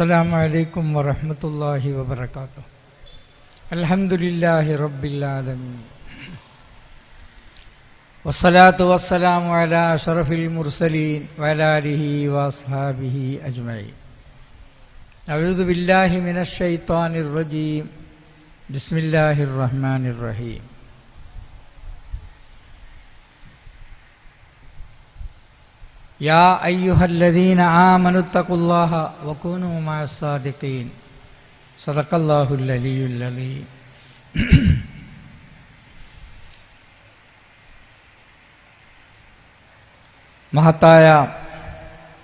السلام عليكم ورحمة الله وبركاته. الحمد لله رب العالمين. والصلاة والسلام على أشرف المرسلين وعلى آله وأصحابه أجمعين. أعوذ بالله من الشيطان الرجيم. بسم الله الرحمن الرحيم. يا أيها الذين آمنوا اتقوا الله وكونوا مع الصادقين صدق الله العلي العظيم മഹത്തായ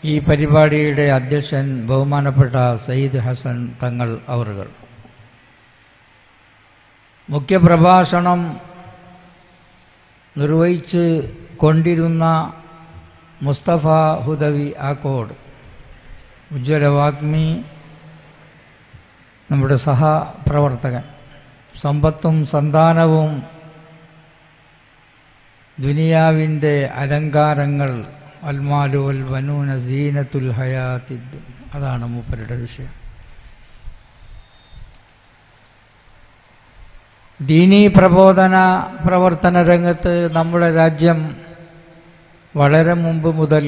ഈ പരിപാടിയുടെ അധ്യക്ഷൻ ബഹുമാനപ്പെട്ട സയ്യിദ് ഹസൻ തങ്ങൾ അവറുകൾ മുഖ്യപ്രഭാഷണം നിർവഹിച്ച് കൊണ്ടിരുന്ന മുസ്തഫ ഹുദവി ആക്കോട്. ഉജ്ജ്വലവാഗ്മി നമ്മുടെ സഹപ്രവർത്തകൻ. സമ്പത്തും സന്താനവും ദുനിയാവിന്റെ അലങ്കാരങ്ങൾ. അൽമാലോൽ വനൂന സീനത്തുൽ ഹയാത്തി. അതാണ് മൂപ്പരുടെ വിഷയം. ദീനീ പ്രബോധന പ്രവർത്തന രംഗത്ത് നമ്മുടെ രാജ്യം വളരെ മുമ്പ് മുതൽ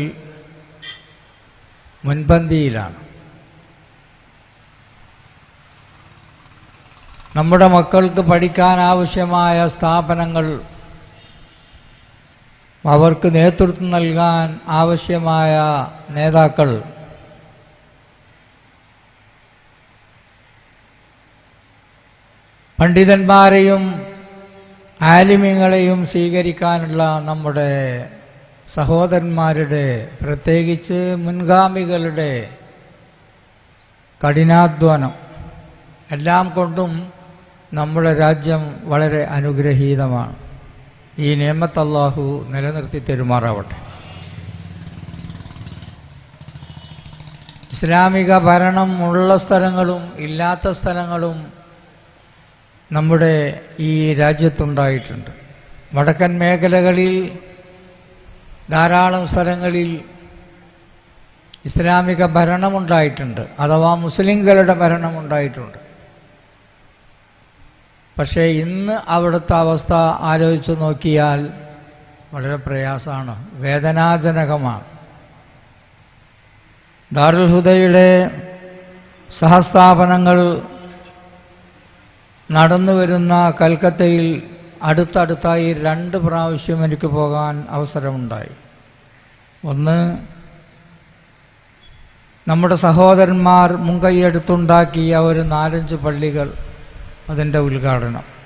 മുൻപന്തിയിലാണ്. നമ്മുടെ മക്കൾക്ക് പഠിക്കാൻ ആവശ്യമായ സ്ഥാപനങ്ങൾ അവർക്ക് നേതൃത്വം നൽകാൻ ആവശ്യമായ നേതാക്കൾ പണ്ഡിതന്മാരെയും ആലിമ്യങ്ങളെയും സ്വീകരിക്കാനുള്ള നമ്മുടെ സഹോദരന്മാരുടെ പ്രത്യേകിച്ച് മുൻഗാമികളുടെ കഠിനാധ്വാനം എല്ലാം കൊണ്ടും നമ്മുടെ രാജ്യം വളരെ അനുഗ്രഹീതമാണ്. ഈ നിയമത്ത് അള്ളാഹു നിലനിർത്തി തെരുമാറാവട്ടെ. ഇസ്ലാമിക ഭരണം ഉള്ള സ്ഥലങ്ങളും ഇല്ലാത്ത സ്ഥലങ്ങളും നമ്മുടെ ഈ രാജ്യത്തുണ്ടായിട്ടുണ്ട്. വടക്കൻ മേഖലകളിൽ ധാരാളം സ്ഥലങ്ങളിൽ ഇസ്ലാമിക ഭരണമുണ്ടായിട്ടുണ്ട്. അഥവാ മുസ്ലിങ്ങളുടെ ഭരണമുണ്ടായിട്ടുണ്ട്. പക്ഷേ ഇന്ന് അവിടുത്തെ അവസ്ഥ ആലോചിച്ച് നോക്കിയാൽ വളരെ പ്രയാസമാണ്. വേദനാജനകമാണ്. ദാരുൽഹുദയുടെ സഹസ്ഥാപനങ്ങൾ നടന്നു വരുന്ന കൽക്കത്തയിൽ അടുത്തടുത്തായി രണ്ട് പ്രാവശ്യം എനിക്ക് പോകാൻ അവസരമുണ്ടായി. ഒന്ന് നമ്മുടെ സഹോദരന്മാർ മുൻകൈയെടുത്തുണ്ടാക്കിയ ഒരു നാലഞ്ച് പള്ളികൾ അതിന്റെ ഉദ്ഘാടനം.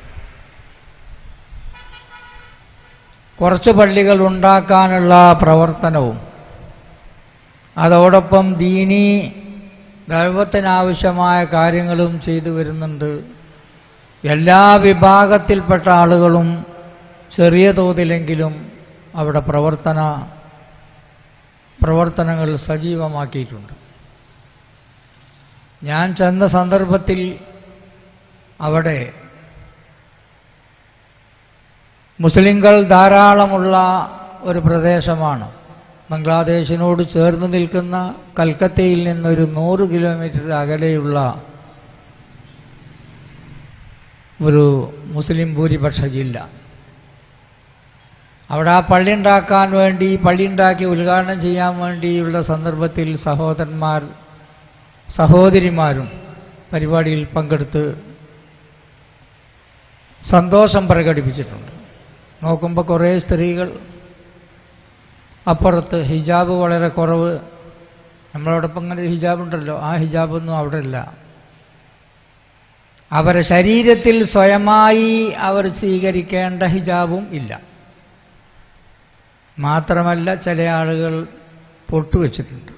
കുറച്ച് പള്ളികൾ ഉണ്ടാക്കാനുള്ള പ്രവർത്തനവും അതോടൊപ്പം ദീനി ദൈവത്തിനാവശ്യമായ കാര്യങ്ങളും ചെയ്തു വരുന്നുണ്ട്. എല്ലാ വിഭാഗത്തിൽപ്പെട്ട ആളുകളും ചെറിയ തോതിലെങ്കിലും അവിടെ പ്രവർത്തന പ്രവർത്തനങ്ങൾ സജീവമാക്കിയിട്ടുണ്ട്. ഞാൻ ചെന്ന സന്ദർഭത്തിൽ അവിടെ മുസ്ലിങ്ങൾ ധാരാളമുള്ള ഒരു പ്രദേശമാണ്. ബംഗ്ലാദേശിനോട് ചേർന്ന് നിൽക്കുന്ന കൽക്കത്തയിൽ നിന്നൊരു നൂറ് കിലോമീറ്റർ അകലെയുള്ള ഒരു മുസ്ലിം ഭൂരിപക്ഷ ജില്ല അവിടെ ആ പള്ളി ഉണ്ടാക്കാൻ വേണ്ടി പള്ളി ഉണ്ടാക്കി ഉദ്ഘാടനം ചെയ്യാൻ വേണ്ടിയുള്ള സന്ദർഭത്തിൽ സഹോദരന്മാർ സഹോദരിമാരും പരിപാടിയിൽ പങ്കെടുത്ത് സന്തോഷം പ്രകടിപ്പിച്ചിട്ടുണ്ട്. നോക്കുമ്പോൾ കുറേ സ്ത്രീകൾ അപ്പുറത്ത് ഹിജാബ് വളരെ കുറവ്. നമ്മളോടൊപ്പം ഇങ്ങനെ ഹിജാബ് ഉണ്ടല്ലോ ആ ഹിജാബൊന്നും അവിടെ ഇല്ല അവരെ ശരീരത്തിൽ സ്വയമായി അവർ സ്വീകരിക്കേണ്ട ഹിജാബും ഇല്ല. മാത്രമല്ല ചില ആളുകൾ പൊട്ടുവെച്ചിട്ടുണ്ട്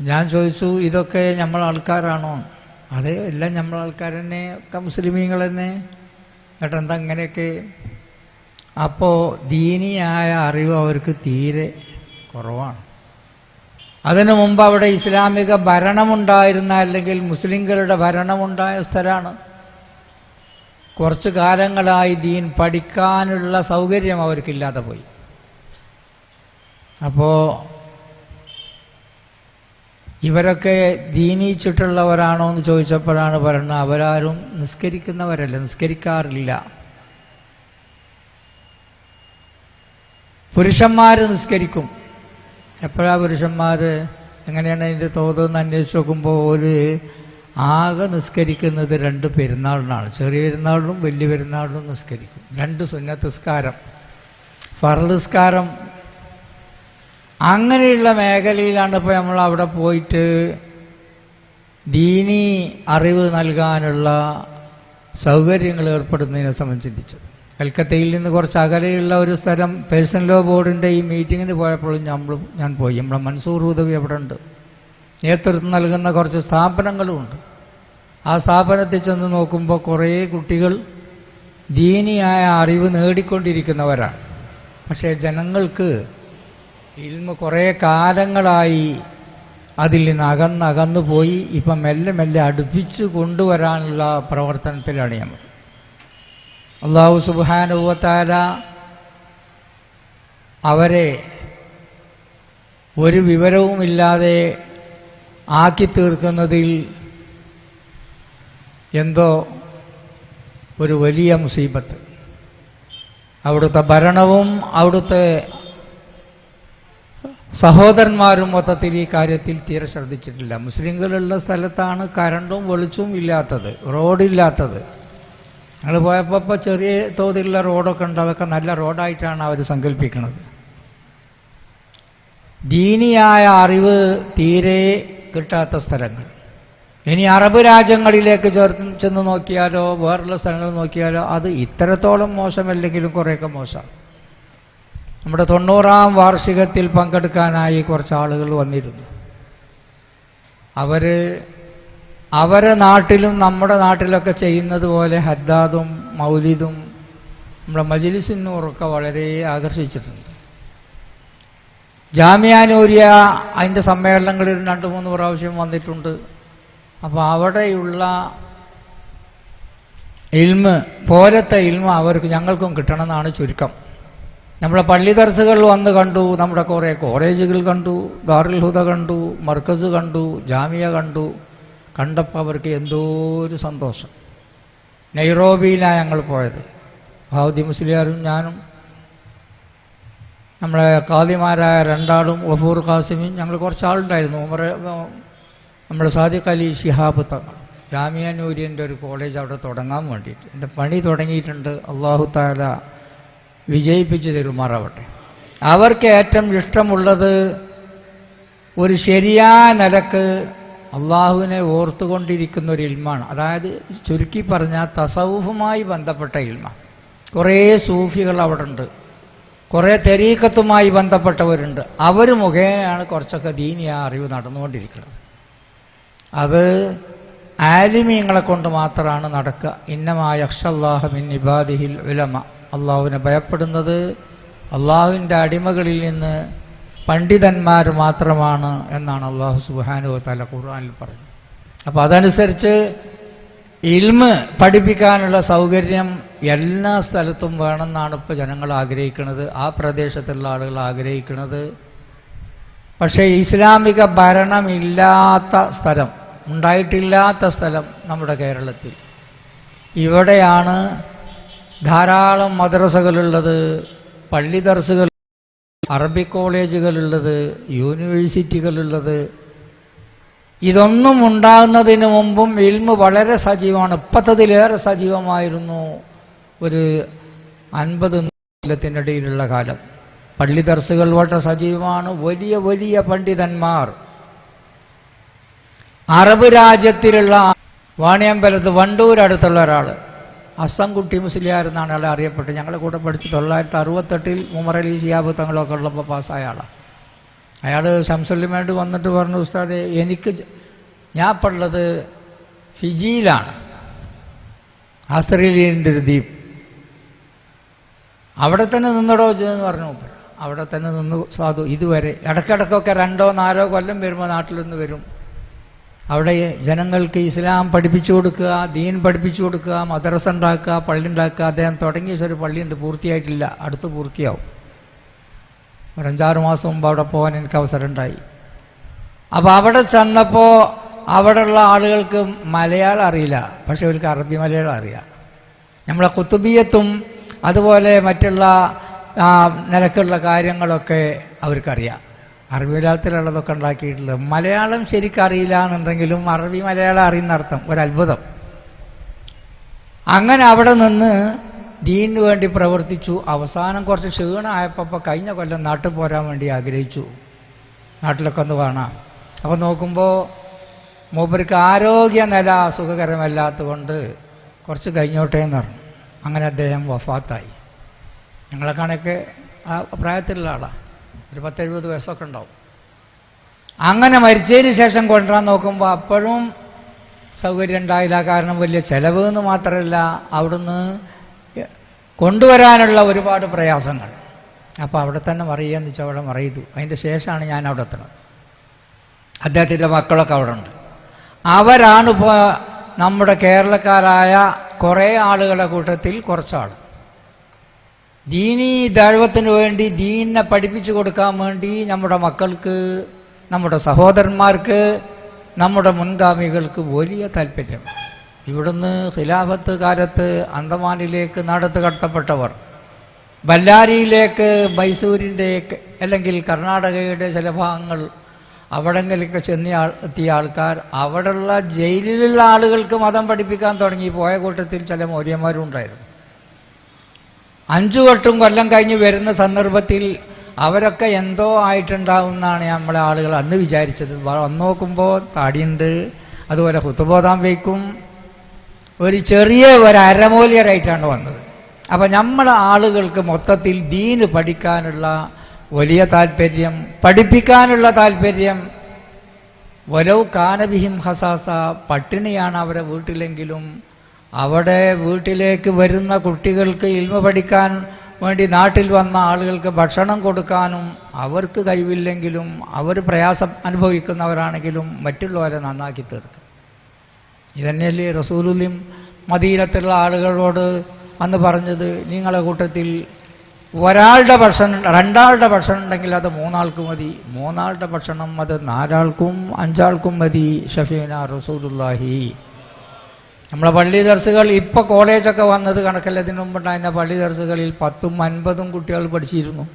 ഞാൻ ചോദിച്ചു ഇതൊക്കെ നമ്മൾ ആൾക്കാരാണോ? അതെ എല്ലാം നമ്മൾ ആൾക്കാർ തന്നെ ഒക്കെ മുസ്ലിമീങ്ങൾ തന്നെ. എന്നിട്ട് എന്താ അങ്ങനെയൊക്കെ അപ്പോൾ ദീനിയായ അറിവ് അവർക്ക് തീരെ കുറവാണ്. അതിനു മുമ്പ് അവിടെ ഇസ്ലാമിക ഭരണമുണ്ടായിരുന്ന അല്ലെങ്കിൽ മുസ്ലിങ്ങളുടെ ഭരണമുണ്ടായ സ്ഥലമാണ്. കുറച്ചു കാലങ്ങളായി ദീൻ പഠിക്കാനുള്ള സൗകര്യം അവർക്കില്ലാതെ പോയി. അപ്പോൾ ഇവരൊക്കെ ദീനിച്ചിട്ടുള്ളവരാണോ എന്ന് ചോദിച്ചപ്പോഴാണ് പറയുന്നത് അവരാരും നിസ്കരിക്കുന്നവരല്ല നിസ്കരിക്കാറില്ല. പുരുഷന്മാർ നിസ്കരിക്കും. എപ്പോഴാ പുരുഷന്മാർ എങ്ങനെയാണ് അതിന്റെ തോതെന്ന് അന്വേഷിച്ച് നോക്കുമ്പോൾ ഒരു ആകെ നിസ്കരിക്കുന്നത് രണ്ട് പെരുന്നാളിനാണ്. ചെറിയ പെരുന്നാളിനും വലിയ പെരുന്നാളിനും നിസ്കരിക്കും. രണ്ട് സുന്നത്ത് നിസ്കാരം ഫറൽ നിസ്കാരം അങ്ങനെയുള്ള മേഖലയിലാണ് ഇപ്പോൾ നമ്മൾ അവിടെ പോയിട്ട് ദീനി അറിവ് നൽകാനുള്ള സൗകര്യങ്ങൾ ഏർപ്പെടുന്നതിനെ സംബന്ധിച്ചത് കൽക്കത്തയിൽ നിന്ന് കുറച്ച് അകലെയുള്ള ഒരു സ്ഥലം പേഴ്സൺ ലോ ബോർഡിന്റെ ഈ മീറ്റിങ്ങിന് പോയപ്പോഴും നമ്മളും ഞാൻ പോയി. നമ്മുടെ മൻസൂർ ഉദവി അവിടെ ഉണ്ട്. നേതൃത്വം നൽകുന്ന കുറച്ച് സ്ഥാപനങ്ങളുമുണ്ട് ആ സ്ഥാപനത്തിൽ ചെന്ന് നോക്കുമ്പോൾ കുറേ കുട്ടികൾ ദീനിയായ അറിവ് നേടിക്കൊണ്ടിരിക്കുന്നവരാണ്. പക്ഷേ ജനങ്ങൾക്ക് ഇൽമ കുറേ കാലങ്ങളായി അതിൽ നിന്ന് അകന്നകന്നു പോയി ഇപ്പം മെല്ലെ മെല്ലെ അടുപ്പിച്ച് കൊണ്ടുവരാനുള്ള പ്രവർത്തനത്തിലാണ് നമ്മൾ അള്ളാഹു സുബാനുവത്താല അവരെ ഒരു വിവരവുമില്ലാതെ ആക്കി തീർക്കുന്നതിൽ എന്തോ ഒരു വലിയ മുസീബത്ത്. അവിടുത്തെ ഭരണവും അവിടുത്തെ സഹോദരന്മാരും മൊത്തത്തിൽ ഈ കാര്യത്തിൽ തീരെ ശ്രദ്ധിച്ചിട്ടില്ല. മുസ്ലിങ്ങളുള്ള സ്ഥലത്താണ് കരണ്ടും വെളിച്ചവും ഇല്ലാത്തത് റോഡില്ലാത്തത് ഞങ്ങൾ പോയപ്പോൾ ഇപ്പോൾ ചെറിയ തോതിലുള്ള റോഡൊക്കെ ഉണ്ട്. അതൊക്കെ നല്ല റോഡായിട്ടാണ് അവർ സങ്കല്പിക്കുന്നത്. ദീനിയായ അറിവ് തീരെ കിട്ടാത്ത സ്ഥലങ്ങൾ. ഇനി അറബ് രാജ്യങ്ങളിലേക്ക് ചേർത്ത് ചെന്ന് നോക്കിയാലോ വേറുള്ള സ്ഥലങ്ങൾ നോക്കിയാലോ അത് ഇത്രത്തോളം മോശമല്ലെങ്കിലും കുറേയൊക്കെ മോശമാണ് നമ്മുടെ തൊണ്ണൂറാം വാർഷികത്തിൽ പങ്കെടുക്കാനായി കുറച്ച് ആളുകൾ വന്നിരുന്നു. അവർ അവരെ നാട്ടിലും നമ്മുടെ നാട്ടിലൊക്കെ ചെയ്യുന്നത് പോലെ ഹദ്ദാദും മൗലിദും നമ്മുടെ മജിലിസിനൂറൊക്കെ വളരെ ആകർഷിച്ചിട്ടുണ്ട്. ജാമ്യാനൂരിയ അതിന്റെ സമ്മേളനങ്ങളിൽ രണ്ട് മൂന്ന് പ്രാവശ്യം വന്നിട്ടുണ്ട്. അപ്പോൾ അവിടെയുള്ള ഇൽമ് പോലത്തെ ഇൽമ അവർക്ക് ഞങ്ങൾക്കും കിട്ടണമെന്നാണ് ചുരുക്കം. നമ്മുടെ പള്ളി ദർസുകൾ വന്ന് കണ്ടു നമ്മുടെ കുറേ കോളേജുകൾ കണ്ടു ദാറുൽ ഹുദ കണ്ടു മർക്കസ് കണ്ടു ജാമിയ കണ്ടു. കണ്ടപ്പോൾ അവർക്ക് എന്തോ ഒരു സന്തോഷം. നൈറോബിയിലാണ് ഞങ്ങൾ പോയത്. ഭാവതി മുസ്ലിയാരും ഞാനും നമ്മളെ കാദിമാരായ രണ്ടാളും വഫൂർ ഖാസിമും ഞങ്ങൾ കുറച്ചാളുണ്ടായിരുന്നു. ഉമർ നമ്മുടെ സാദിഖ് അലി ഷിഹാബ് തങ്ങൾ ജാമിയ ഒരു കോളേജ് അവിടെ തുടങ്ങാൻ വേണ്ടിയിട്ട്. എന്റെ പണി തുടങ്ങിയിട്ടുണ്ട്. അള്ളാഹു താല വിജയിപ്പിച്ച് തരുമാറാവട്ടെ. അവർക്ക് ഏറ്റവും ഇഷ്ടമുള്ളത് ഒരു ശരിയായ നിലയ്ക്ക് അള്ളാഹുവിനെ ഓർത്തുകൊണ്ടിരിക്കുന്ന ഒരു ഇൽമാണ് അതായത് ചുരുക്കി പറഞ്ഞാൽ തസവുഫുമായി ബന്ധപ്പെട്ട ഇൽമ. കുറേ സൂഫികൾ അവിടെ ഉണ്ട് കുറേ തെരീക്കത്തുമായി ബന്ധപ്പെട്ടവരുണ്ട്. അവർ മുഖേനയാണ് കുറച്ചൊക്കെ ദീനിയ അറിവ് നടന്നുകൊണ്ടിരിക്കുന്നത്. അത് ആലിമീങ്ങളെ കൊണ്ട് മാത്രമാണ് നടക്കുക. ഇന്നമായ അക്ഷല്ലാഹമിൻ ഇബാദിഹിൽ ഉലമ. അള്ളാഹുവിനെ ഭയപ്പെടുന്നത് അള്ളാഹുവിന്റെ അടിമകളിൽ നിന്ന് പണ്ഡിതന്മാർ മാത്രമാണ് എന്നാണ് അള്ളാഹു സുബാനു തല ഖുർആാനിൽ പറഞ്ഞത് അപ്പോൾ അതനുസരിച്ച് ഇൽമ് പഠിപ്പിക്കാനുള്ള സൗകര്യം എല്ലാ സ്ഥലത്തും വേണമെന്നാണ് ഇപ്പോൾ ജനങ്ങൾ ആഗ്രഹിക്കുന്നത്. ആ പ്രദേശത്തുള്ള ആളുകൾ ആഗ്രഹിക്കുന്നത്. പക്ഷേ ഇസ്ലാമിക ഭരണമില്ലാത്ത സ്ഥലം ഉണ്ടായിട്ടില്ലാത്ത സ്ഥലം നമ്മുടെ കേരളത്തിൽ. ഇവിടെയാണ് ധാരാളം മദ്രസകളുള്ളത് പള്ളി ദർസുകൾ അറബി കോളേജുകളുള്ളത് യൂണിവേഴ്സിറ്റികളുള്ളത് ഇതൊന്നും ഉണ്ടാകുന്നതിന് മുമ്പും ഇൽമ് വളരെ സജീവമാണ്. ഇപ്പത്തതിലേറെ സജീവമായിരുന്നു ഒരു അൻപത് കൊല്ലത്തിനിടയിലുള്ള കാലം. പള്ളി ദർസുകൾ വളരെ സജീവമാണ്. വലിയ വലിയ പണ്ഡിതന്മാർ. അറബ് രാജ്യത്തിലുള്ള വാണിയമ്പലത്ത് വണ്ടൂരടുത്തുള്ള ഒരാൾ അസ്സംകുട്ടി മുസ്ലിയാർ എന്നാണ് അയാൾ അറിയപ്പെട്ടത്. ഞങ്ങളുടെ കൂടെ പഠിച്ച് തൊള്ളായിരത്തി അറുപത്തെട്ടിൽ ഉമറലി ഷിയാബ് തങ്ങളൊക്കെ ഉള്ളപ്പോൾ പാസ്സായ ആളാണ് അയാൾ ശംസുല്ലിമായിട്ട് വന്നിട്ട് പറഞ്ഞു ഉസ്താദെ എനിക്ക് ഞാൻ പള്ളത് ഫിജിയിലാണ്. ആസ്ത്രേലിയന്റെ ഒരു ദ്വീപ്. അവിടെ തന്നെ നിന്നടോ എന്ന് പറഞ്ഞു അവിടെ തന്നെ നിന്ന് സാധു. ഇതുവരെ ഇടയ്ക്കിടയ്ക്കൊക്കെ രണ്ടോ നാലോ കൊല്ലം വരുമ്പോൾ നാട്ടിൽ നിന്ന് വരും. അവിടെ ജനങ്ങൾക്ക് ഇസ്ലാം പഠിപ്പിച്ചു കൊടുക്കുക ദീൻ പഠിപ്പിച്ചു കൊടുക്കുക മദ്രസ ഉണ്ടാക്കുക പള്ളി ഉണ്ടാക്കുക അദ്ദേഹം തുടങ്ങിയ ഒരു പള്ളിയുണ്ട് പൂർത്തിയായിട്ടില്ല അടുത്ത് പൂർത്തിയാവും. ഒരു അഞ്ചാറ് മാസം മുമ്പ് അവിടെ പോകാൻ എനിക്ക് അവസരം ഉണ്ടായി അപ്പോൾ അവിടെ ചെന്നപ്പോൾ അവിടെയുള്ള ആളുകൾക്ക് മലയാളം അറിയില്ല പക്ഷെ അവർക്ക് അറബി മലയാളം അറിയാം. നമ്മളെ കുത്തുബിയത്തും അതുപോലെ മറ്റുള്ള നിലക്കുള്ള കാര്യങ്ങളൊക്കെ അവർക്കറിയാം. അറബി മലയാളത്തിലുള്ളതൊക്കെ ഉണ്ടാക്കിയിട്ടുള്ളത്. മലയാളം ശരിക്കും അറിയില്ല എന്നുണ്ടെങ്കിലും അറബി മലയാളം അറിയുന്ന അർത്ഥം ഒരത്ഭുതം. അങ്ങനെ അവിടെ നിന്ന് ദീന് വേണ്ടി പ്രവർത്തിച്ചു. അവസാനം കുറച്ച് ക്ഷീണമായപ്പോൾ കഴിഞ്ഞ കൊല്ലം നാട്ടിൽ പോരാൻ വേണ്ടി ആഗ്രഹിച്ചു. നാട്ടിലൊക്കെ ഒന്ന് കാണാം. അപ്പോൾ നോക്കുമ്പോൾ മൂപ്പർക്ക് ആരോഗ്യ നില സുഖകരമല്ലാത്തതുകൊണ്ട് കുറച്ച് കഴിഞ്ഞോട്ടേന്ന് പറഞ്ഞു. അങ്ങനെ അദ്ദേഹം വഫാത്തായി. ഞങ്ങളെ കണക്ക് ആ പ്രായത്തിലുള്ള ആളാണ് ഒരു പത്തെഴുപത് വയസ്സൊക്കെ ഉണ്ടാവും. അങ്ങനെ മരിച്ചതിന് ശേഷം കൊണ്ടുവരാൻ നോക്കുമ്പോൾ അപ്പോഴും സൗകര്യം ഉണ്ടായില്ല. കാരണം വലിയ ചെലവ് എന്ന് മാത്രമല്ല അവിടുന്ന് കൊണ്ടുവരാനുള്ള ഒരുപാട് പ്രയാസങ്ങൾ. അപ്പോൾ അവിടെ തന്നെ മറിയുകയെന്ന് വെച്ചാൽ അവിടെ മറിയതു. അതിന്റെ ശേഷമാണ് ഞാൻ അവിടെ എത്തുന്നത് അദ്ദേഹത്തിന്റെ മക്കളൊക്കെ അവിടെ ഉണ്ട്. അവരാണ് ഇപ്പോൾ നമ്മുടെ കേരളക്കാരായ കുറേ ആളുകളുടെ കൂട്ടത്തിൽ കുറച്ചാൾ ദീനീ ദൈവത്തിന് വേണ്ടി ദീനിനെ പഠിപ്പിച്ചു കൊടുക്കാൻ വേണ്ടി നമ്മുടെ മക്കൾക്ക് നമ്മുടെ സഹോദരന്മാർക്ക് നമ്മുടെ മുൻഗാമികൾക്ക് വലിയ താല്പര്യം. ഇവിടുന്ന് ഖിലാഫത്ത് കാലത്ത് അന്തമാനിലേക്ക് നടത്തു കടത്തപ്പെട്ടവർ ബല്ലാരിയിലേക്ക് മൈസൂരിന്റെ അല്ലെങ്കിൽ കർണാടകയുടെ ചില ഭാഗങ്ങൾ അവിടെങ്കിലൊക്കെ ചെന്ന എത്തിയ ആൾക്കാർ അവിടെയുള്ള ജയിലിലുള്ള ആളുകൾക്ക് മതം പഠിപ്പിക്കാൻ തുടങ്ങി. പോയ കൂട്ടത്തിൽ ചില മൗര്യന്മാരും ഉണ്ടായിരുന്നു അഞ്ചു വട്ടും കൊല്ലം കഴിഞ്ഞ് വരുന്ന സന്ദർഭത്തിൽ അവരൊക്കെ എന്തോ ആയിട്ടുണ്ടാവുമെന്നാണ് നമ്മളെ ആളുകൾ അന്ന് വിചാരിച്ചത്. വന്നോക്കുമ്പോൾ തടിയുണ്ട് അതുപോലെ ഹുത്തുബോധാൻ വയ്ക്കും ഒരു ചെറിയ ഒരു അരമൂല്യരായിട്ടാണ് വന്നത്. അപ്പം നമ്മളെ ആളുകൾക്ക് മൊത്തത്തിൽ ദീന് പഠിക്കാനുള്ള വലിയ താല്പര്യം പഠിപ്പിക്കാനുള്ള താല്പര്യം. വലവ് കാനബിഹിം ഹസാസ പട്ടിണിയാണ് അവരെ വീട്ടിലെങ്കിലും അവിടെ വീട്ടിലേക്ക് വരുന്ന കുട്ടികൾക്ക് ഇൽമ പഠിക്കാൻ വേണ്ടി നാട്ടിൽ വന്ന ആളുകൾക്ക് ഭക്ഷണം കൊടുക്കാനും അവർക്ക് കഴിവില്ലെങ്കിലും അവർ പ്രയാസം അനുഭവിക്കുന്നവരാണെങ്കിലും മറ്റുള്ളവരെ നന്നാക്കി തീർക്കും. ഇതന്നെയല്ലേ റസൂലുലിം മദീനത്തുള്ള ആളുകളോട് അന്ന് പറഞ്ഞത് നിങ്ങളെ കൂട്ടത്തിൽ ഒരാളുടെ ഭക്ഷണം രണ്ടാളുടെ ഭക്ഷണം ഉണ്ടെങ്കിൽ അത് മൂന്നാൾക്ക് മതി മൂന്നാളുടെ ഭക്ഷണം അത് നാലാൾക്കും അഞ്ചാൾക്കും മതി ഷഫീന റസൂലുല്ലാഹി നമ്മളെ പള്ളി ദർസുകൾ ഇപ്പോൾ കോളേജൊക്കെ വന്നത് കണക്കല്ല? ഇതിനു മുമ്പുണ്ടായിരുന്ന പള്ളി ദർസുകളിൽ പത്തും അൻപതും കുട്ടികൾ പഠിച്ചിരുന്നു.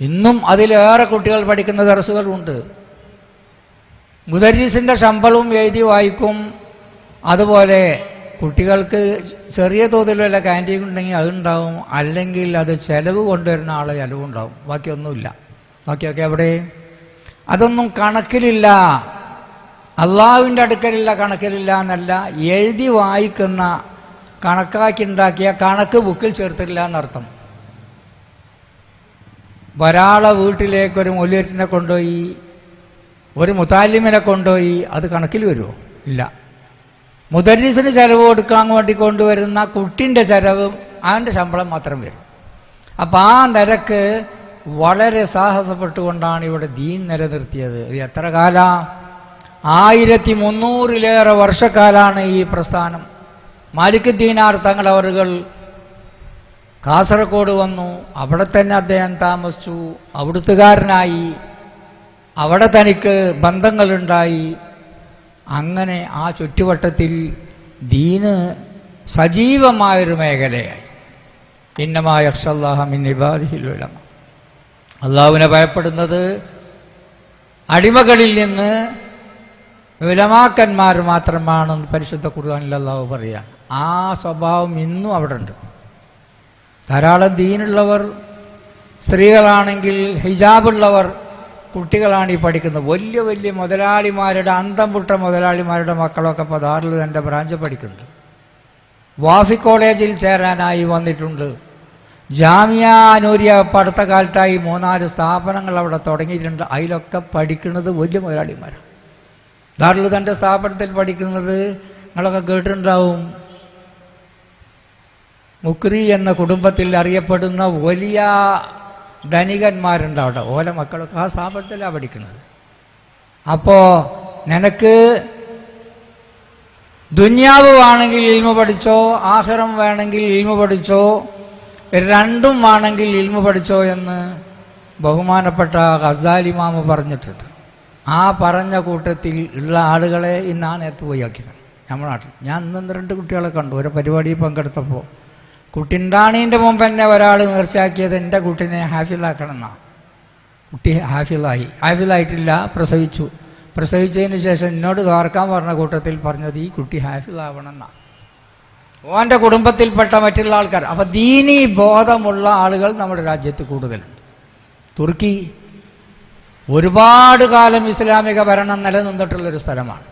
ഇന്നും അതിലേറെ കുട്ടികൾ പഠിക്കുന്ന ദർസുകളുണ്ട്. മുദരീസിന്റെ ശമ്പളവും എഴുതി വായിക്കും. അതുപോലെ കുട്ടികൾക്ക് ചെറിയ തോതിലുള്ള ക്യാന്റീൻ ഉണ്ടെങ്കിൽ അതുണ്ടാവും അല്ലെങ്കിൽ അത് ചെലവ് കൊണ്ടുവരുന്ന ആളെ ചെലവുണ്ടാവും. ബാക്കിയൊന്നുമില്ല. ബാക്കിയൊക്കെ എവിടെ? അതൊന്നും കണക്കിലില്ല. അള്ളാഹുവിന്റെ അടുക്കലില്ല കണക്കിലില്ല എന്നല്ല എഴുതി വായിക്കുന്ന കണക്കാക്കി ഉണ്ടാക്കിയ കണക്ക് ബുക്കിൽ ചേർത്തില്ല എന്നർത്ഥം. ഒരാളെ വീട്ടിലേക്ക് ഒരു മൂല്യത്തിനെ കൊണ്ടുപോയി ഒരു മുത്താലിമിനെ കൊണ്ടുപോയി അത് കണക്കിൽ വരുമോ? ഇല്ല. മുദരീസിന് ചെലവ് കൊടുക്കാൻ വേണ്ടി കൊണ്ടുവരുന്ന കുട്ടിന്റെ ചെലവ് അവന്റെ ശമ്പളം മാത്രം വരും. അപ്പം ആ നിരക്ക് വളരെ സാഹസപ്പെട്ടുകൊണ്ടാണ് ഇവിടെ ദീൻ നിലനിർത്തിയത്. ഇത് എത്ര കാല? ആയിരത്തി മുന്നൂറിലേറെ വർഷക്കാലാണ് ഈ പ്രസ്ഥാനം. മാലിക് ദീനാർ തങ്ങൾ കാസർഗോഡ് വന്നു അവിടെ തന്നെ അദ്ദേഹം താമസിച്ചു അവിടുത്തുകാരനായി. അവിടെ തനിക്ക് ബന്ധങ്ങളുണ്ടായി. അങ്ങനെ ആ ചുറ്റുവട്ടത്തിൽ ദീന് സജീവമായൊരു മേഖലയായി. ഇന്നമായ ഇബാദിഹിലുലമ അള്ളാഹുവിനെ ഭയപ്പെടുന്നത് അടിമകളിൽ നിന്ന് വിലമാക്കന്മാർ മാത്രമാണെന്ന് പരിശുദ്ധ ഖുർആാനിൽ അള്ളാഹു പറയാം. ആ സ്വഭാവം ഇന്നും അവിടെ ഉണ്ട് ധാരാളം ദീനുള്ളവർ സ്ത്രീകളാണെങ്കിൽ ഹിജാബുള്ളവർ കുട്ടികളാണ് ഈ പഠിക്കുന്നത്. വലിയ വലിയ മുതലാളിമാരുടെ അന്തം പുട്ട മുതലാളിമാരുടെ മക്കളൊക്കെ ഇപ്പോൾ ദാറിൽ എന്റെ ബ്രാഞ്ച് പഠിക്കുന്നുണ്ട്. വാഫി കോളേജിൽ ചേരാനായി വന്നിട്ടുണ്ട്. ജാമിയ അനൂര്യ ഇപ്പം കാലത്തായി മൂന്നാൽ സ്ഥാപനങ്ങൾ അവിടെ തുടങ്ങിയിട്ടുണ്ട്. അതിലൊക്കെ പഠിക്കുന്നത് വലിയ മുതലാളിമാരാണ്. ദാറിൽ തന്റെ സ്ഥാപനത്തിൽ പഠിക്കുന്നത് നിങ്ങളൊക്കെ കേട്ടിട്ടുണ്ടാവും. മുക്രി എന്ന കുടുംബത്തിൽ അറിയപ്പെടുന്ന വലിയ ധനികന്മാരുണ്ട് അവിടെ ഓല മക്കളൊക്കെ ആ സ്ഥാപനത്തിലാണ് പഠിക്കുന്നത്. അപ്പോ നിനക്ക് ദുന്യാവ് വേണമെങ്കിൽ ഇൽമ പഠിച്ചോ ആഹ്റം വേണമെങ്കിൽ ഇൽമ പഠിച്ചോ രണ്ടും വേണമെങ്കിൽ ഇൽമ പഠിച്ചോ എന്ന് ബഹുമാനപ്പെട്ട ഗസാലിമാമ പറഞ്ഞിട്ടുണ്ട്. ആ പറഞ്ഞ കൂട്ടത്തിൽ ഉള്ള ആളുകളെ ഇന്നാണ് എത്തുപോയി ആക്കിയത്. നമ്മുടെ നാട്ടിൽ. ഞാൻ ഇന്ന് രണ്ട് കുട്ടികളെ കണ്ടു. ഒരു പരിപാടിയിൽ പങ്കെടുത്തപ്പോൾ. കുട്ടിണ്ടാണീന്റെ മുമ്പ് തന്നെ ഒരാൾ നേർച്ചയാക്കിയത് എന്റെ കുട്ടിനെ ഹാഫിലാക്കണം എന്നാണ് കുട്ടി ഹാഫിലായി ഹാഫിലായിട്ടില്ല പ്രസവിച്ചു. പ്രസവിച്ചതിന് ശേഷം എന്നോട് തോർക്കാൻ പറഞ്ഞ കൂട്ടത്തിൽ പറഞ്ഞത് ഈ കുട്ടി ഹാഫിലാവണം എന്നാണ് ഓന്റെ കുടുംബത്തിൽപ്പെട്ട മറ്റുള്ള ആൾക്കാർ. അപ്പം ദീനീ ബോധമുള്ള ആളുകൾ നമ്മുടെ രാജ്യത്ത് കൂടുതലുണ്ട്. തുർക്കി ഒരുപാട് കാലം ഇസ്ലാമിക ഭരണം നിലനിന്നിട്ടുള്ളൊരു സ്ഥലമാണ്.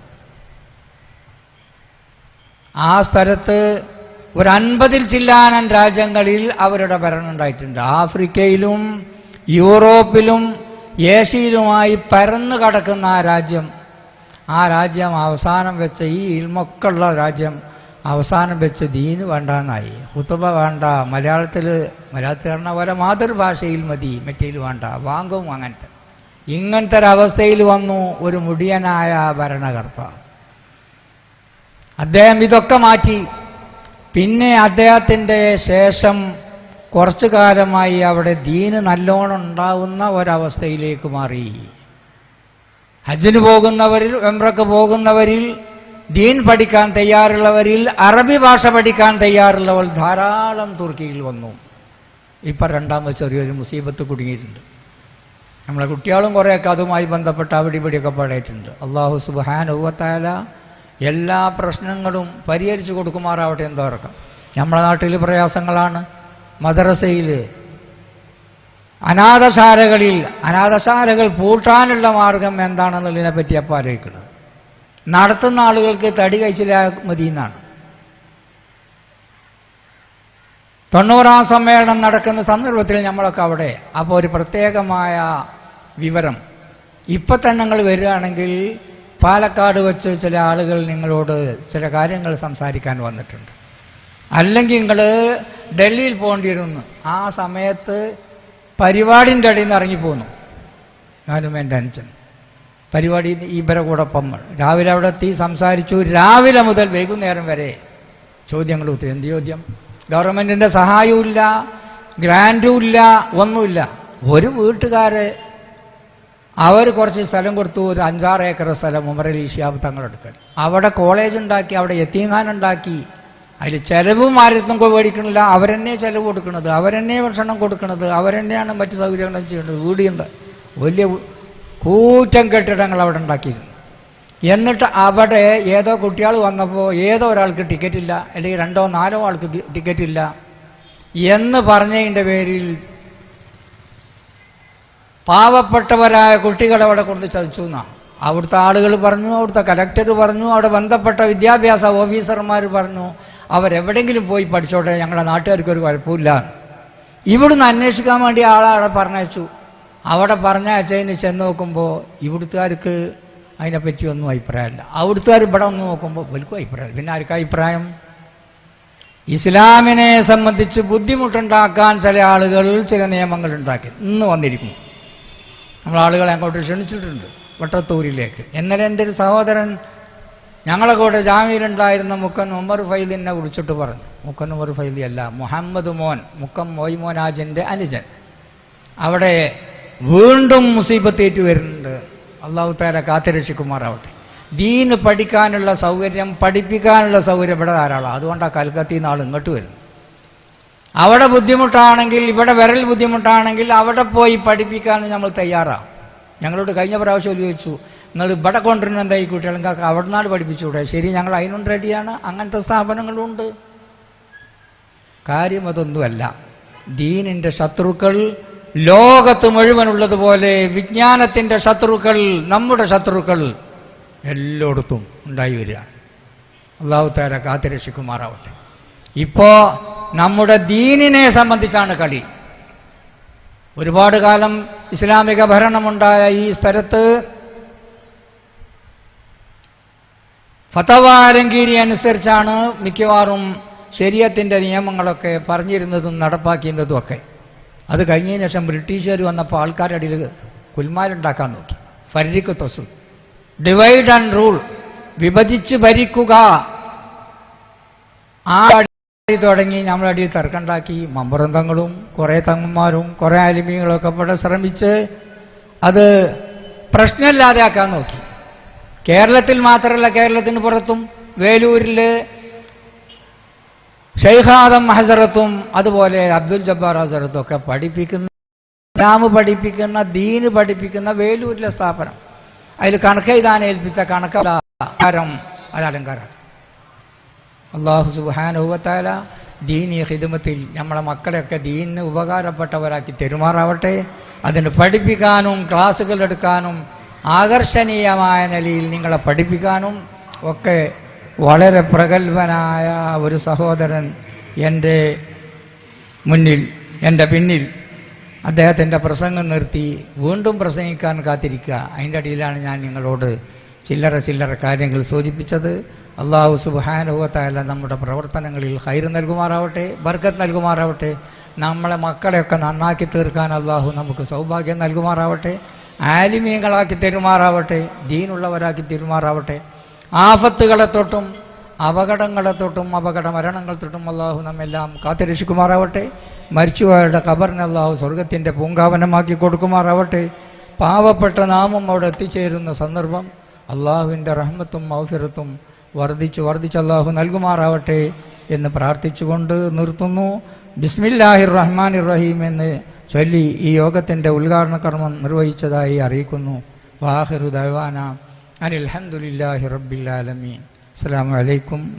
ആ സ്ഥലത്ത് ഒരു അൻപതിൽ ചില്ലാനൻ രാജ്യങ്ങളിൽ അവരുടെ ഭരണം ഉണ്ടായിട്ടുണ്ട്. ആഫ്രിക്കയിലും യൂറോപ്പിലും ഏഷ്യയിലുമായി പരന്നു കടക്കുന്ന ആ രാജ്യം ആ രാജ്യം അവസാനം വെച്ച ഈ ഇൽമൊക്കുള്ള രാജ്യം അവസാനം വെച്ച് ദീന് വേണ്ടെന്നായി. ഹുത്തുബ വേണ്ട മലയാളത്തിൽ മലയാളത്തിൽ പറഞ്ഞ പോലെ മാതൃഭാഷയിൽ മതി മറ്റേൽ വേണ്ട വാങ്ങും അങ്ങനത്തെ. ഇങ്ങനത്തെ ഒരവസ്ഥയിൽ വന്നു ഒരു മുടിയനായ ഭരണകർത്ത. അദ്ദേഹം ഇതൊക്കെ മാറ്റി. പിന്നെ അദ്ദേഹത്തിന്റെ ശേഷം കുറച്ചു കാലമായി അവിടെ ദീന് നല്ലോണം ഉണ്ടാവുന്ന ഒരവസ്ഥയിലേക്ക് മാറി. ഹജ്ജിന് പോകുന്നവരിൽ എംറക്ക് പോകുന്നവരിൽ ദീൻ പഠിക്കാൻ തയ്യാറുള്ളവരിൽ അറബി ഭാഷ പഠിക്കാൻ തയ്യാറുള്ളവർ ധാരാളം തുർക്കിയിൽ വന്നു. ഇപ്പം രണ്ടാമത് ചെറിയൊരു മുസീബത്ത് കുടുങ്ങിയിട്ടുണ്ട്. നമ്മളെ കുട്ടികളും കുറേയൊക്കെ അതുമായി ബന്ധപ്പെട്ട് അവിടെ ഇവിടെയൊക്കെ പാടായിട്ടുണ്ട്. അള്ളാഹു സുബാനുവത്തായ എല്ലാ പ്രശ്നങ്ങളും പരിഹരിച്ചു കൊടുക്കുമാറാവട്ടെ എന്തോർക്കാം നമ്മുടെ നാട്ടിൽ പ്രയാസങ്ങളാണ്. മദ്രസയിൽ അനാഥശാലകളിൽ അനാഥശാലകൾ പൂട്ടാനുള്ള മാർഗം എന്താണെന്നുള്ളതിനെ പറ്റി അപ്പം ആലോചിക്കുന്നത് നടത്തുന്ന ആളുകൾക്ക് തടി കഴിച്ചില്ല മതി എന്നാണ് തൊണ്ണൂറാം സമ്മേളനം നടക്കുന്ന സന്ദർഭത്തിൽ നമ്മളൊക്കെ അവിടെ അപ്പോൾ ഒരു പ്രത്യേകമായ വിവരം. ഇപ്പം തന്നെ നിങ്ങൾ വരികയാണെങ്കിൽ പാലക്കാട് വെച്ച് ചില ആളുകൾ നിങ്ങളോട് ചില കാര്യങ്ങൾ സംസാരിക്കാൻ വന്നിട്ടുണ്ട്. അല്ലെങ്കിൽ നിങ്ങൾ ഡൽഹിയിൽ പോകേണ്ടിയിരുന്നു. ആ സമയത്ത് പരിപാടിന്റെ ഇടയിൽ നിന്ന് ഇറങ്ങിപ്പോന്നു ഞാനും എന്റെ അനുജൻ. പരിപാടി ഇവരെ കൂടൊപ്പം രാവിലെ അവിടെ എത്തി സംസാരിച്ചു. രാവിലെ മുതൽ വൈകുന്നേരം വരെ ചോദ്യങ്ങൾ ഉത്തരം. എന്ത് ചോദ്യം? ഗവൺമെന്റിന്റെ സഹായവും ഇല്ല ഗ്രാന്റും ഇല്ല ഒന്നുമില്ല. ഒരു വീട്ടുകാരെ അവർ കുറച്ച് സ്ഥലം കൊടുത്തു ഒരു അഞ്ചാറ് ഏക്കർ സ്ഥലം ഉമറലി ഷിയാബ് തങ്ങളെടുക്കൽ അവിടെ കോളേജ് ഉണ്ടാക്കി അവിടെ എത്തിങ്ങാനുണ്ടാക്കി അതിൽ ചെലവും ആരും മേടിക്കണില്ല. അവരെന്നെ ചെലവ് കൊടുക്കുന്നത് അവരെന്നെ ഭക്ഷണം കൊടുക്കുന്നത് അവരെന്നെയാണ് മറ്റു സൗകര്യങ്ങളും ചെയ്യുന്നത് വീടിയുണ്ട് വലിയ കൂറ്റം കെട്ടിടങ്ങൾ അവിടെ ഉണ്ടാക്കിയിരുന്നു. എന്നിട്ട് അവിടെ ഏതോ കുട്ടികൾ വന്നപ്പോൾ ഏതോ ഒരാൾക്ക് ടിക്കറ്റ് ഇല്ല അല്ലെങ്കിൽ രണ്ടോ നാലോ ആൾക്ക് ടിക്കറ്റ് ഇല്ല എന്ന് പറഞ്ഞതിന്റെ പേരിൽ പാവപ്പെട്ടവരായ കുട്ടികളെ അവിടെ കൊണ്ട് ചതിച്ചു എന്നാണ് അവിടുത്തെ ആളുകൾ പറഞ്ഞു അവിടുത്തെ കലക്ടർ പറഞ്ഞു അവിടെ ബന്ധപ്പെട്ട വിദ്യാഭ്യാസ ഓഫീസർമാർ പറഞ്ഞു അവരെവിടെങ്കിലും പോയി പഠിച്ചോട്ടെ ഞങ്ങളുടെ നാട്ടുകാർക്ക് ഒരു കുഴപ്പമില്ല ഇവിടുന്ന് അന്വേഷിക്കാൻ വേണ്ടി ആളെ അവിടെ പറഞ്ഞയച്ചു. അവിടെ പറഞ്ഞയച്ചതിന് ചെന്ന് നോക്കുമ്പോൾ ഇവിടുത്തുകാർക്ക് അതിനെപ്പറ്റി ഒന്നും അഭിപ്രായമില്ല. അവിടുത്തുകാർ ഇവിടെ ഒന്ന് നോക്കുമ്പോൾ വലിക്കും അഭിപ്രായം പിന്നെ ആർക്കും അഭിപ്രായം? ഇസ്ലാമിനെ സംബന്ധിച്ച് ബുദ്ധിമുട്ടുണ്ടാക്കാൻ ചില ആളുകൾ ചില നിയമങ്ങൾ ഉണ്ടാക്കി ഇന്ന് വന്നിരിക്കുന്നു. നമ്മൾ ആളുകളെ അങ്ങോട്ട് ക്ഷണിച്ചിട്ടുണ്ട് വട്ടത്തൂരിലേക്ക്. ഇന്നലെ എന്റെ ഒരു സഹോദരൻ ഞങ്ങളെ കൂടെ ജാമ്യയിലുണ്ടായിരുന്ന മുക്കൻ ഉമർ ഫൈലിനെ വിളിച്ചിട്ട് പറഞ്ഞു. മുക്കൻ ഉമർ ഫൈലി അല്ല മുഹമ്മദ് മോൻ മുക്കം മൊയ്മോനാജിന്റെ അനുജൻ. അവിടെ വീണ്ടും മുസീബത്തേറ്റ് വരുന്നുണ്ട്. അള്ളാഹു താര കാത്തിരക്ഷിക്കുമാറാവട്ടെ. ദീന് പഠിക്കാനുള്ള സൗകര്യം പഠിപ്പിക്കാനുള്ള സൗകര്യം ഇവിടെ ധാരാളം അതുകൊണ്ടാണ് കൽക്കത്തിയിൽ നിന്ന് ആൾ ഇങ്ങോട്ട് വരുന്നത്. അവിടെ ബുദ്ധിമുട്ടാണെങ്കിൽ ഇവിടെ വിരൽ ബുദ്ധിമുട്ടാണെങ്കിൽ അവിടെ പോയി പഠിപ്പിക്കാൻ നമ്മൾ തയ്യാറാണ് ഞങ്ങളോട് കഴിഞ്ഞ പ്രാവശ്യം ചോദിച്ചു നിങ്ങൾ ഇവിടെ കൊണ്ടുവരുന്ന എന്താ ഈ കുട്ടികൾക്ക് അവിടെ നിന്നാണ് പഠിപ്പിച്ചുകൂടെ? ശരി ഞങ്ങൾ അതിനും റെഡിയാണ്. അങ്ങനത്തെ സ്ഥാപനങ്ങളുണ്ട്. കാര്യം അതൊന്നുമല്ല. ദീനിന്റെ ശത്രുക്കൾ ലോകത്ത് മുഴുവനുള്ളതുപോലെ വിജ്ഞാനത്തിന്റെ ശത്രുക്കൾ നമ്മുടെ ശത്രുക്കൾ എല്ലായിടത്തും ഉണ്ടായി വരികയാണ്. അള്ളാഹു താര കാത്തിരക്ഷിക്കുമാറാവട്ടെ. ഇപ്പോ നമ്മുടെ ദീനിനെ സംബന്ധിച്ചാണ് കളി. ഒരുപാട് കാലം ഇസ്ലാമിക ഭരണമുണ്ടായ ഈ സ്ഥലത്ത് ഫതവാരങ്കീരി അനുസരിച്ചാണ് മിക്കവാറും ശരീരത്തിന്റെ നിയമങ്ങളൊക്കെ പറഞ്ഞിരുന്നതും നടപ്പാക്കിയിരുന്നതും ഒക്കെ അത് കഴിഞ്ഞതിന് ശേഷം ബ്രിട്ടീഷുകാർ വന്നപ്പോൾ ആൾക്കാരുടെ ഇടയിൽ കുൽമാരുണ്ടാക്കാൻ നോക്കി. ഫരിക്ക് തൊസു ഡിവൈഡ് ആൻഡ് റൂൾ വിഭജിച്ച് ഭരിക്കുക. ആ തുടങ്ങി നമ്മളടി തർക്കമുണ്ടാക്കി. മമ്പറന്തങ്ങളും കുറേ തങ്ങന്മാരും കുറേ അലിമീങ്ങളൊക്കെ ഇവിടെ ശ്രമിച്ച് അത് പ്രശ്നമില്ലാതെ ആക്കാൻ നോക്കി. കേരളത്തിൽ മാത്രമല്ല കേരളത്തിന് പുറത്തും വേലൂരിൽ ഷെയ്ഖാദം ഹസറത്തും അതുപോലെ അബ്ദുൽ ജബ്ബാർ ഹസറത്തും ഒക്കെ പഠിപ്പിക്കുന്ന ഇസ്ലാം പഠിപ്പിക്കുന്ന ദീന് പഠിപ്പിക്കുന്ന വേലൂരിലെ സ്ഥാപനം. അതിൽ കണക്കെഴുതാൻ ഏൽപ്പിച്ച അത് അലങ്കാരം. അള്ളാഹു സുബാനുഭവത്താല ദീനീയ ഹിദമത്തിൽ നമ്മളെ മക്കളെയൊക്കെ ദീനിന് ഉപകാരപ്പെട്ടവരാക്കി തെരുമാറാവട്ടെ. അതിന് പഠിപ്പിക്കാനും ക്ലാസ്സുകൾ എടുക്കാനും ആകർഷണീയമായ നിലയിൽ നിങ്ങളെ പഠിപ്പിക്കാനും ഒക്കെ വളരെ പ്രഗത്ഭനായ ഒരു സഹോദരൻ എന്റെ മുന്നിൽ എന്റെ പിന്നിൽ അദ്ദേഹത്തിന്റെ പ്രസംഗം നിർത്തി വീണ്ടും പ്രസംഗിക്കാൻ കാത്തിരിക്കുക. അതിന്റെ അടിയിലാണ് ഞാൻ നിങ്ങളോട് ചില്ലറ ചില്ലറ കാര്യങ്ങൾ സൂചിപ്പിച്ചത് അള്ളാഹു സുബാനുഭവത്തായാല നമ്മുടെ പ്രവർത്തനങ്ങളിൽ ഹൈർ നൽകുമാറാവട്ടെ ബർക്കത്ത് നൽകുമാറാവട്ടെ നമ്മളെ മക്കളെയൊക്കെ നന്നാക്കി തീർക്കാൻ അള്ളാഹു നമുക്ക് സൗഭാഗ്യം നൽകുമാറാവട്ടെ ആലിമീങ്ങളാക്കി തെരുമാറാവട്ടെ ദീനുള്ളവരാക്കി തെരുമാറാവട്ടെ. ആപത്തുകളെ തൊട്ടും അപകടങ്ങളെ തൊട്ടും അപകട മരണങ്ങൾ തൊട്ടും അള്ളാഹു നമ്മെല്ലാം കാത്തുരക്ഷിക്കുമാറാവട്ടെ. മരിച്ചുപോയവരുടെ കബറിന് അള്ളാഹു സ്വർഗത്തിന്റെ പൂങ്കാവനമാക്കി കൊടുക്കുമാറാവട്ടെ. പാവപ്പെട്ട നാമം അവിടെ എത്തിച്ചേരുന്ന സന്ദർഭം അള്ളാഹുവിന്റെ റഹ്മത്തും മൗഫിറത്തും വർദ്ധിച്ച് വർദ്ധിച്ച് അള്ളാഹു നൽകുമാറാവട്ടെ എന്ന് പ്രാർത്ഥിച്ചുകൊണ്ട് നിർത്തുന്നു. ബിസ്മില്ലാഹിർ റഹ്മാൻ റഹീം എന്ന് ചൊല്ലി ഈ യോഗത്തിന്റെ ഉദ്ഘാടന കർമ്മം നിർവഹിച്ചതായി അറിയിക്കുന്നു. വാഹിറു ദവാന അനിൽ അൽഹംദുലില്ലാഹി റബ്ബിൽ ആലമീൻ. അസ്സലാമു അലൈക്കും